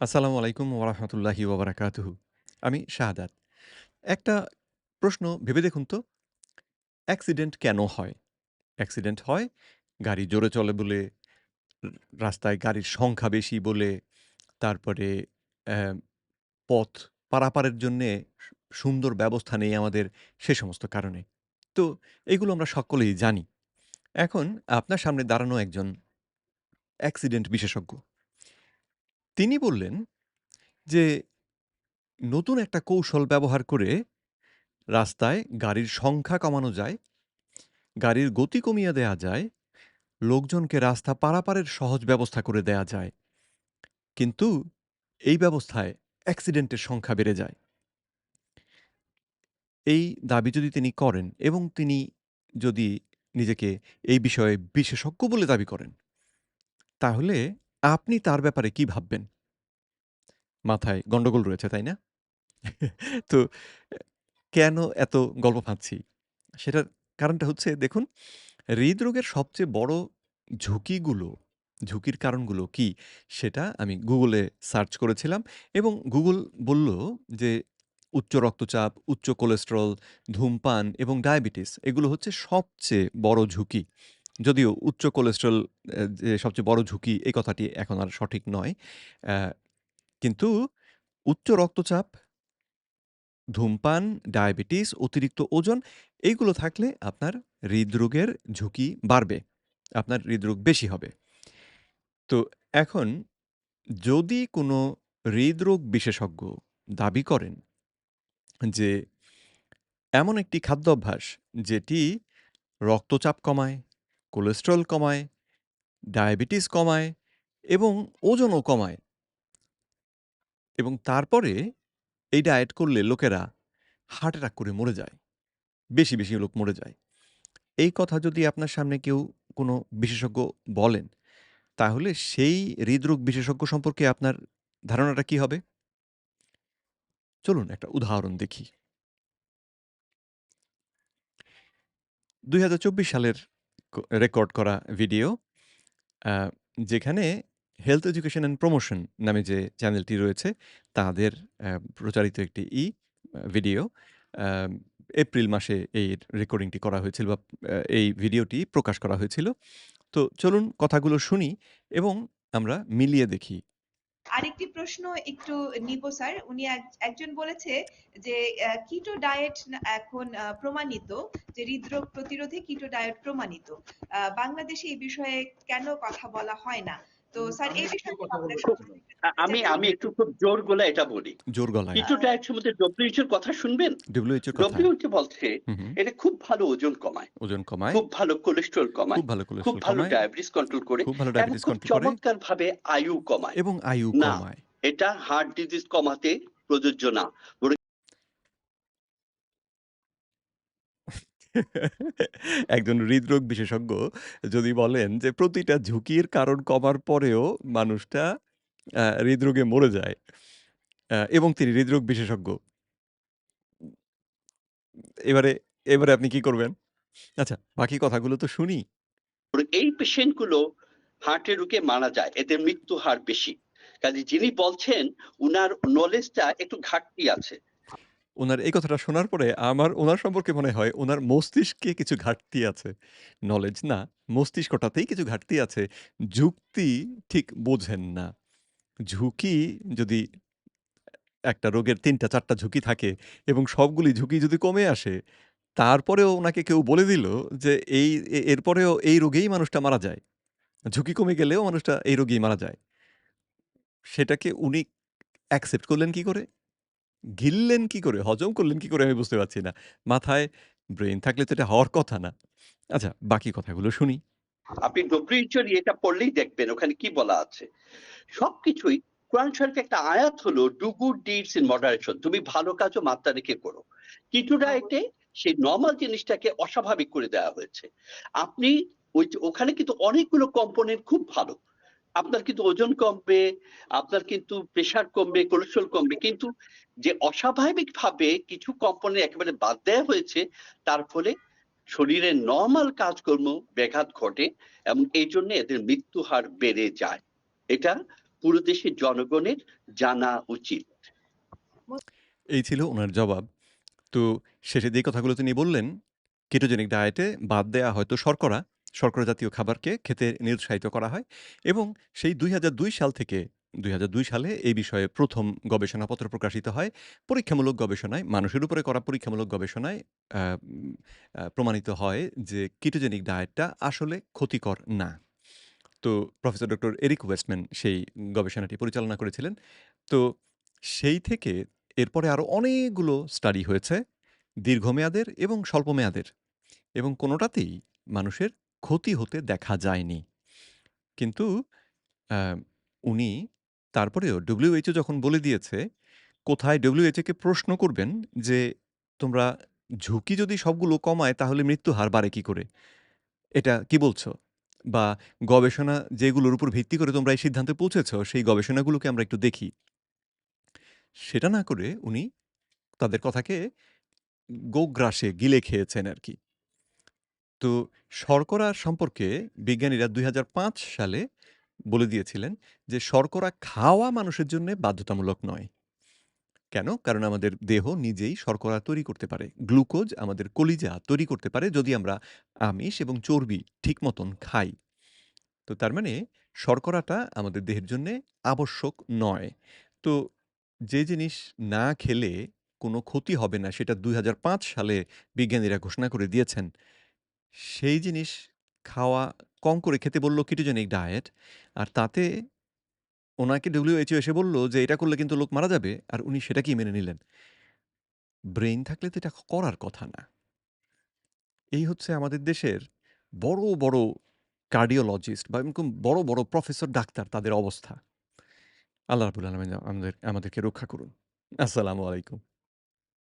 আসসালামু আলাইকুম ওরহমতুল্লাহি ওবরাকাতুহু। আমি শাহাদাত। একটা প্রশ্ন ভেবে দেখুন তো, অ্যাক্সিডেন্ট কেন হয়? অ্যাক্সিডেন্ট হয় গাড়ি জোরে চলে বলে, রাস্তায় গাড়ির সংখ্যা বেশি বলে, তারপরে পথ পারাপারের জন্যে সুন্দর ব্যবস্থা নেই আমাদের, সে সমস্ত কারণে। তো এগুলো আমরা সকলেই জানি। এখন আপনার সামনে দাঁড়ানো একজন অ্যাক্সিডেন্ট বিশেষজ্ঞ। তিনি বললেন যে, নতুন একটা কৌশল ব্যবহার করে রাস্তায় গাড়ির সংখ্যা কমানো যায়, গাড়ির গতি কমিয়ে দেয়া যায়, লোকজনকে রাস্তা পারাপারের সহজ ব্যবস্থা করে দেয়া যায়। কিন্তু এই ব্যবস্থায় অ্যাক্সিডেন্টের সংখ্যা বেড়ে যায়। এই দাবি যদি তিনি করেন এবং তিনি যদি নিজেকে এই বিষয়ে বিশেষজ্ঞ বলে দাবি করেন, তাহলে আপনি তার ব্যাপারে কি ভাববেন? মাথায় গন্ডগোল রয়েছে, তাই না? তো কেন এত গল্প ফাঁদছি? সেটার কারণটা হচ্ছে দেখুন, হৃদরোগের সবচেয়ে বড় ঝুঁকিগুলো, ঝুঁকির কারণগুলো কি? সেটা আমি গুগলে সার্চ করেছিলাম এবং গুগল বলল যে, উচ্চ রক্তচাপ, উচ্চ কোলেস্টেরল, ধূমপান এবং ডায়াবেটিস এগুলো হচ্ছে সবচেয়ে বড় ঝুঁকি। যদিও উচ্চ কোলেস্ট্রল যে সবচেয়ে বড় ঝুঁকি এই কথাটি এখন আর সঠিক নয়। কিন্তু উচ্চ রক্তচাপ ধূমপান, ডায়াবেটিস, অতিরিক্ত ওজন এইগুলো থাকলে আপনার হৃদরোগের ঝুঁকি বাড়বে। আপনার হৃদরোগ বেশি হবে। তো এখন যদি কোনো হৃদরোগ বিশেষজ্ঞ দাবি করেন যে এমন একটি খাদ্যাভ্যাস যেটি রক্তচাপ কমায়, কোলেস্টেরল কমায়, ডায়াবেটিস কমায় এবং ওজনও কমায়। এবং তারপরে এই ডায়েট করলে লোকেরা হার্ট অ্যাটাক করে মরে যায়। বেশি, বেশি লোক মরে যায়। এই কথা যদি আপনার সামনে কেউ কোনো বিশেষজ্ঞ বলেন, তাহলে সেই হৃদরোগ বিশেষজ্ঞ সম্পর্কে আপনার ধারণাটা কি হবে? চলুন একটা উদাহরণ দেখি। ২০২৪ সালের রেকর্ড করা ভিডিও। যেখানে হেলথ এডুকেশন অ্যান্ড প্রমোশন নামে যে চ্যানেলটি রয়েছে, তাদের প্রচারিত একটি ই ভিডিও। এপ্রিল মাসে এই রেকর্ডিংটি করা হয়েছিল বা এই ভিডিওটি প্রকাশ করা হয়েছিল। তো চলুন কথাগুলো শুনি এবং আমরা মিলিয়ে দেখি। আরেকটি প্রশ্ন একটু নিব, স্যার। উনি এক, একজন বলেছে যে কিটো ডায়েট এখন প্রমাণিত যে হৃদরোগ প্রতিরোধে কিটো ডায়েট প্রমাণিত। বাংলাদেশে এই বিষয়ে কেন কথা বলা হয় না? তো স্যার এই আমি আমি একটু খুব জোর গলায় এটা বলি। জোর গলায়। কিটো ডায়েট সম্বন্ধে WHO কথা শুনবেন? কথা। WHO বলছে। এটা খুব ভালো ওজন কমায়। ওজন কমায়। খুব ভালো কোলেস্টেরল কমায়। খুব ভালো খুব ভালো ডায়াবেটিস কন্ট্রোল করে খুব ভালো ডায়াবেটিস কন্ট্রোল করে। চমৎকারভাবে আয়ু কমায়। এবং আয়ু না, কমায়। এটা হার্ট ডিজিজ কমাতে প্রযোজ্য না। একজন হৃদরোগ বিশেষজ্ঞ যদি বলেন যে প্রতিটা ঝুঁকির কারণ কমার পরেও মানুষটা হৃদরোগে মরে যায়। এবং তিনি হৃদরোগ বিশেষজ্ঞ। এবারে, এবারে আপনি কি করবেন? আচ্ছা, বাকি কথাগুলো তো শুনি। এই পেশেন্টগুলো হার্টের রোগে মারা যায়। এদের মৃত্যু হার বেশি। কাজে যিনি বলছেন উনার নলেজটা একটু ঘাটতি আছে। উনার এই কথাটা শোনার পরে আমার ওনার সম্পর্কে মনে হয় ওনার মস্তিষ্কে কিছু ঘাটতি আছে। নলেজ না, মস্তিষ্কটাতেই কিছু ঘাটতি আছে। যুক্তি ঠিক বোঝেন না। ঝুঁকি যদি একটা রোগের ৩ টা ৪ টা ঝুঁকি থাকে এবং সবগুলি ঝুঁকি যদি কমে আসে, তারপরেও ওনাকে কেউ বলে দিল যে এই এরপরেও এই রোগেই মানুষটা মারা যায়। ঝুঁকি কমে গেলেও মানুষটা এই রোগেই মারা যায়। সেটাকে উনি অ্যাকসেপ্ট করলেন কি করে? গিললেন কি করে? হজম করলেন কি করে আমি বুঝতে পারছি না। মাথায় ব্রেইন থাকলে তো এটা হওয়ার কথা না। আচ্ছা, বাকি কথাগুলো শুনি। আপনি এর ইয়েটা পড়লেই দেখবেন ওখানে কি বলা আছে। সবকিছুই কোরআন শরীফে একটা আয়াত হলো do good deeds in moderation. তুমি ভালো কাজও মাত্রা রেখে করো। কিটো ডায়েটে সেই নরমাল জিনিসটাকে অস্বাভাবিক করে দেওয়া হয়েছে। আপনি ওই ওখানে কিন্তু অনেকগুলো কম্পোনেন্ট খুব ভালো। আপনার কিন্তু ওজন কমবে, আপনার কিন্তু প্রেশার কমবে, কোলেস্টেরল কমবে। কিন্তু যে অস্বাভাবিকভাবে কিছু কম্পোনেন্ট একেবারে বাদ দেয়া হয়েছে তার ফলে শরীরের নরমাল কাজকর্ম ব্যাঘাত ঘটে এবং এই জন্য এদের মৃত্যু হার বেড়ে যায়। এটা পুরো দেশের জনগণের জানা উচিত এই ছিল ওনার জবাব তো শেষে যে কথাগুলো তিনি বললেন কেটোজেনিক ডায়েটে বাদ দেয়া হয়তো শর্করা শর্করা জাতীয় খাবারকে খেতে নিরুৎসাহিত করা হয় এবং সেই দুই হাজার দুই সাল থেকে দুই হাজার দুই সালে এই বিষয়ে প্রথম গবেষণাপত্র প্রকাশিত হয়। পরীক্ষামূলক গবেষণায়, মানুষের উপরে করা পরীক্ষামূলক গবেষণায় প্রমাণিত হয় যে কিটোজেনিক ডায়েটটা আসলে ক্ষতিকর না। তো প্রফেসর ডক্টর এরিক ওয়েস্টম্যান সেই গবেষণাটি পরিচালনা করেছিলেন। তো সেই থেকে এরপরে আরও অনেকগুলো স্টাডি হয়েছে, দীর্ঘমেয়াদের এবং স্বল্পমেয়াদের এবং কোনোটাতেই মানুষের ক্ষতি হতে দেখা যায়নি। কিন্তু উনি তারপরেও ডব্লিউএইচও যখন বলে দিয়েছে, কোথায় ডব্লিউএইচকে প্রশ্ন করবেন যে, তোমরা ঝুঁকি যদি সবগুলো কমায়, তাহলে মৃত্যু হার বাড়ে কি করে? এটা কি বলছো? বা গবেষণা যেগুলোর উপর ভিত্তি করে তোমরা এই সিদ্ধান্তে পৌঁছেছ, সেই গবেষণাগুলোকে আমরা একটু দেখি। সেটা না করে উনি তাদের কথাকে গোগ্রাসে গিলে খেয়েছেন আর কি। তো শর্করা সম্পর্কে বিজ্ঞানীরা দুই হাজার পাঁচ সালে বলে দিয়েছিলেন যে শর্করা খাওয়া মানুষের জন্য বাধ্যতামূলক নয়। কেন? কারণ আমাদের দেহ নিজেই শর্করা তৈরি করতে পারে। গ্লুকোজ আমাদের কলিজা তৈরি করতে পারে যদি আমরা আমিষ এবং চর্বি ঠিক মতন খাই। তো তার মানে শর্করাটা আমাদের দেহের জন্য আবশ্যক নয়। তো যে জিনিস না খেলে কোনো ক্ষতি হবে না সেটা দুই হাজার পাঁচ সালে বিজ্ঞানীরা ঘোষণা করে দিয়েছেন। সেই জিনিস খাওয়া কম করে খেতে বলল কিটোজেনিক ডায়েট আর তাতে ওনাকে ডব্লিউএইচও এসে বলল যে, এটা করলে কিন্তু লোক মারা যাবে। আর উনি সেটাকেই মেনে নিলেন। ব্রেইন থাকলে তো এটা করার কথা না। এই হচ্ছে আমাদের দেশের বড় বড় কার্ডিওলজিস্ট বা এরকম বড় বড় প্রফেসর ডাক্তার তাদের অবস্থা। আল্লাহ রাবুল আলমিন আমাদের, আমাদেরকে রক্ষা করুন। আসসালামু আলাইকুম।